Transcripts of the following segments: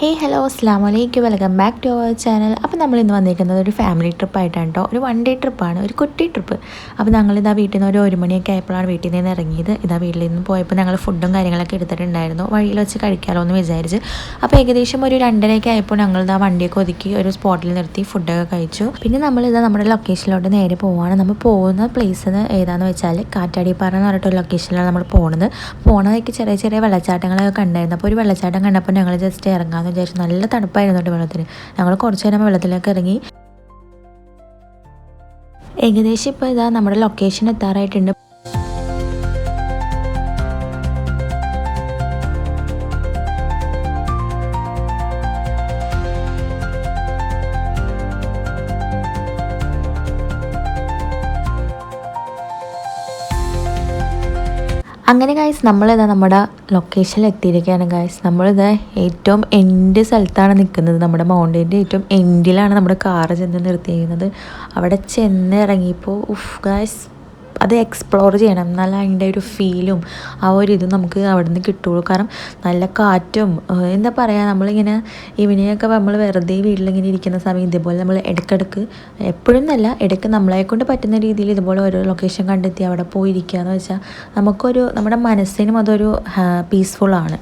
ഹേ hello അസ്ലാം വലൈക്കും welcome back to our channel അപ്പോൾ നമ്മൾ ഇന്ന് വന്നിരിക്കുന്നത് ഒരു ഫാമിലി ട്രിപ്പ് ആയിട്ടാണ് കേട്ടോ ഒരു വൺ ഡേ ട്രിപ്പാണ് ഒരു കുട്ടി ട്രിപ്പ് അപ്പോൾ ഞങ്ങൾ ഇതാ വീട്ടിൽ നിന്ന് ഒരു ഒരു മണിയൊക്കെ ആയപ്പോഴാണ് വീട്ടിൽ നിന്ന് ഇറങ്ങിയത്. ഇതാ വീട്ടിൽ നിന്ന് പോയപ്പോൾ ഞങ്ങൾ ഫുഡും കാര്യങ്ങളൊക്കെ എടുത്തിട്ടുണ്ടായിരുന്നു. വഴിയിൽ വെച്ച് കഴിക്കാമല്ലോ എന്ന് വിചാരിച്ച്. അപ്പോൾ ഏകദേശം ഒരു രണ്ടരയൊക്കെ ആയപ്പോൾ ഞങ്ങൾ ഇതാ വണ്ടിയൊക്കെ ഒതുക്കി ഒരു സ്പോട്ടിൽ നിർത്തി ഫുഡൊക്കെ കഴിച്ചു. പിന്നെ നമ്മൾ ഇതാ നമ്മുടെ ലൊക്കേഷനിലോട്ട് നേരെ പോവാണ്. നമ്മൾ പോകുന്ന പ്ലേസ് ഏതാണെന്ന് വെച്ചാൽ കാറ്റാടിപ്പാറ എന്ന് പറഞ്ഞിട്ടൊരു ലൊക്കേഷനിലാണ് നമ്മൾ പോകുന്നത് പോണതൊക്കെ ചെറിയ ചെറിയ വെള്ളച്ചാട്ടങ്ങളൊക്കെ കണ്ടായിരുന്നു. അപ്പോൾ ഒരു വെള്ളച്ചാട്ടം കണ്ടപ്പോൾ ഞങ്ങൾ ജസ്റ്റ് ഇറങ്ങാമെന്ന് വിചാരിച്ചു നല്ല തണുപ്പായിരുന്നു കേട്ടോ വെള്ളത്തിന്. ഞങ്ങൾ കുറച്ച് നേരം വെള്ളത്തിലേക്ക് ഇറങ്ങി. ഏകദേശം ഇപ്പോൾ ഇതാ നമ്മുടെ ലൊക്കേഷൻ എത്താറായിട്ടുണ്ട്. അങ്ങനെ ഗായ്സ് നമ്മളിതാ നമ്മുടെ ലൊക്കേഷനിൽ എത്തിയിരിക്കുകയാണ് ഗായ്സ് നമ്മളിത് ഏറ്റവും എൻഡ് സ്ഥലത്താണ് നിൽക്കുന്നത് നമ്മുടെ മൗണ്ടൈന്റെ ഏറ്റവും എൻഡിലാണ് നമ്മുടെ കാറ് ചെന്ന് നിർത്തിയിരിക്കുന്നത്. അവിടെ ചെന്ന് ഇറങ്ങിയപ്പോൾ ഉഫ് ഗായ്സ് അത് എക്സ്പ്ലോർ ചെയ്യണം. എന്നാൽ അതിന്റെ ഒരു ഫീലും ആ ഒരു ഇതും നമുക്ക് അവിടെ നിന്ന് കിട്ടുള്ളൂ. കാരണം നല്ല കാറ്റും എന്താ പറയുക നമ്മളിങ്ങനെ ഈവനിങ്ങൊക്കെ നമ്മൾ വെറുതെ വീട്ടിലിങ്ങനെ ഇരിക്കുന്ന സമയം ഇതുപോലെ നമ്മൾ ഇടയ്ക്കിടയ്ക്ക് എപ്പോഴും നല്ല ഇടയ്ക്ക് നമ്മളെ കൊണ്ട് പറ്റുന്ന രീതിയിൽ ഇതുപോലെ ഓരോ ലൊക്കേഷൻ കണ്ടെത്തി അവിടെ പോയിരിക്കുക എന്ന് വെച്ചാൽ നമുക്കൊരു നമ്മുടെ മനസ്സിനും അതൊരു പീസ്ഫുള്ളാണ്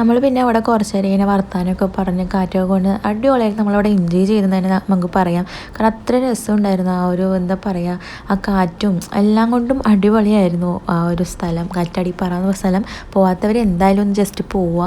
നമ്മൾ പിന്നെ അവിടെ കുറച്ച് നേരം ഇങ്ങനെ വർത്താനമൊക്കെ പറഞ്ഞ് കാറ്റൊക്കെ കൊണ്ട് അടിപൊളിയായിട്ട് നമ്മളവിടെ എൻജോയ് ചെയ്തെന്ന് തന്നെ നമുക്ക് പറയാം. കാരണം അത്ര രസമുണ്ടായിരുന്നു ആ ഒരു എന്താ പറയുക ആ കാറ്റും എല്ലാം കൊണ്ടും അടിപൊളിയായിരുന്നു ആ ഒരു സ്ഥലം. കാറ്റടിപ്പാറ സ്ഥലം. പോവാത്തവർ എന്തായാലും ഒന്ന് ജസ്റ്റ് പോവുക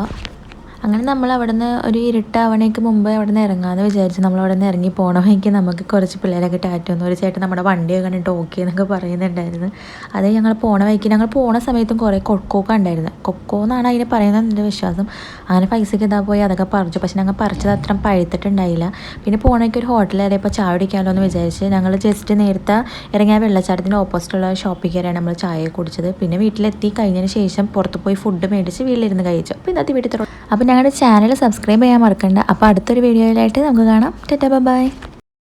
അങ്ങനെ നമ്മൾ അവിടെ നിന്ന് ഒരു ഇരുട്ടാവണേക്ക് മുമ്പ് അവിടെ നിന്ന് ഇറങ്ങാമെന്ന് വിചാരിച്ച് നമ്മൾ അവിടെ നിന്ന് ഇറങ്ങി പോകണമെങ്കിൽ നമുക്ക് കുറച്ച് പിള്ളേരൊക്കെ ടാറ്റൊന്നും ഒരു ചേട്ടൻ നമ്മുടെ വണ്ടിയൊക്കെ കണ്ടിട്ട് ഓക്കെ എന്നൊക്കെ പറയുന്നുണ്ടായിരുന്നു. അത് ഞങ്ങൾ പോണ വഴിക്ക് ഞങ്ങൾ പോണ സമയത്തും കുറേ കൊക്കോക്ക ഉണ്ടായിരുന്നു. കൊക്കോ എന്നാണ് അതിനെ പറയുന്നത് എന്റെ വിശ്വാസം. അങ്ങനെ പൈസയ്ക്ക് ഇതാ പോയി അതൊക്കെ പറിച്ചു. പക്ഷെ ഞങ്ങൾ പറിച്ചത് അത്ര പഴുത്തിട്ടുണ്ടായില്ല. പിന്നെ പോകണമെങ്കിൽ ഒരു ഹോട്ടലിൽ ഇപ്പോൾ ചായ കുടിക്കാമല്ലോ എന്ന് വിചാരിച്ച് ഞങ്ങൾ ജസ്റ്റ് നേരത്തെ ഇറങ്ങിയ വെള്ളച്ചാട്ടത്തിന്റെ ഓപ്പോസിറ്റുള്ള ഷോപ്പിംഗ് കയറിയാണ് നമ്മൾ ചായ കുടിച്ചത്. പിന്നെ വീട്ടിലെത്തി കഴിഞ്ഞതിന് ശേഷം പുറത്ത് പോയി ഫുഡ് മേടിച്ച് വീട്ടിലിരുന്ന് കഴിച്ചു. അപ്പോൾ ഇന്നത്തെ വീട്ടിൽ അപ്പം ഞങ്ങളുടെ ചാനൽ സബ്സ്ക്രൈബ് ചെയ്യാൻ മറക്കണ്ട. അപ്പോൾ അടുത്തൊരു വീഡിയോയിലായിട്ട് നമുക്ക് കാണാം. ടെറ്റ ബൈ